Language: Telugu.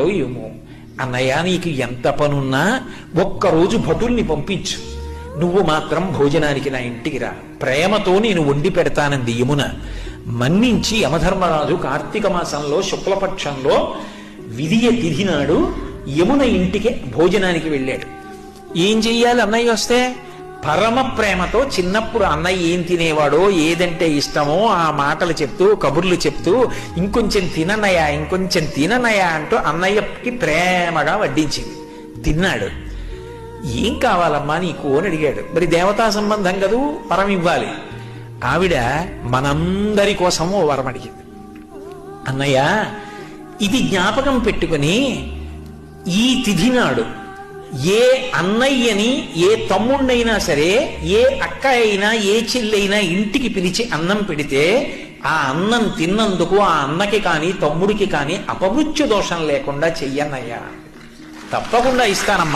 ఉన్నాడో ఏమో అన్నయ్య నీకు ఎంత పనున్నా ఒక్కరోజు భటుల్ని పంపించు. నువ్వు మాత్రం భోజనానికి నా ఇంటికి రా. ప్రేమతో నేను వండి పెడతానంది యమున. మన్నించి యమధర్మరాజు కార్తీక మాసంలో శుక్లపక్షంలో విధియ తిథి నాడు యమున ఇంటికి భోజనానికి వెళ్ళాడు. ఏం చెయ్యాలి అన్నయ్య వస్తే? పరమ ప్రేమతో చిన్నప్పుడు అన్నయ్య ఏం తినేవాడో ఏదంటే ఇష్టమో ఆ మాటలు చెప్తూ కబుర్లు చెప్తూ ఇంకొంచెం తిననయా ఇంకొంచెం తిననయా అంటూ అన్నయ్యకి ప్రేమగా వడ్డించింది. తిన్నాడు. ఏం కావాలమ్మా నీకు అని అడిగాడు. మరి దేవతా సంబంధం కదూ? వరం ఇవ్వాలి. ఆవిడ మనందరి కోసము ఓ వరం అడిగింది. అన్నయ్య ఇది జ్ఞాపకం పెట్టుకుని ఈ తిథి నాడు ఏ అన్నయ్యని ఏ తమ్ముణ్ణైనా సరే ఏ అక్క అయినా ఏ చెల్లైనా ఇంటికి పిలిచి అన్నం పెడితే ఆ అన్నం తిన్నందుకు ఆ అన్నకి కానీ తమ్ముడికి కానీ అపమృత్యు దోషం లేకుండా చెయ్యన్నయ్యా. తప్పకుండా ఇస్తానమ్మా.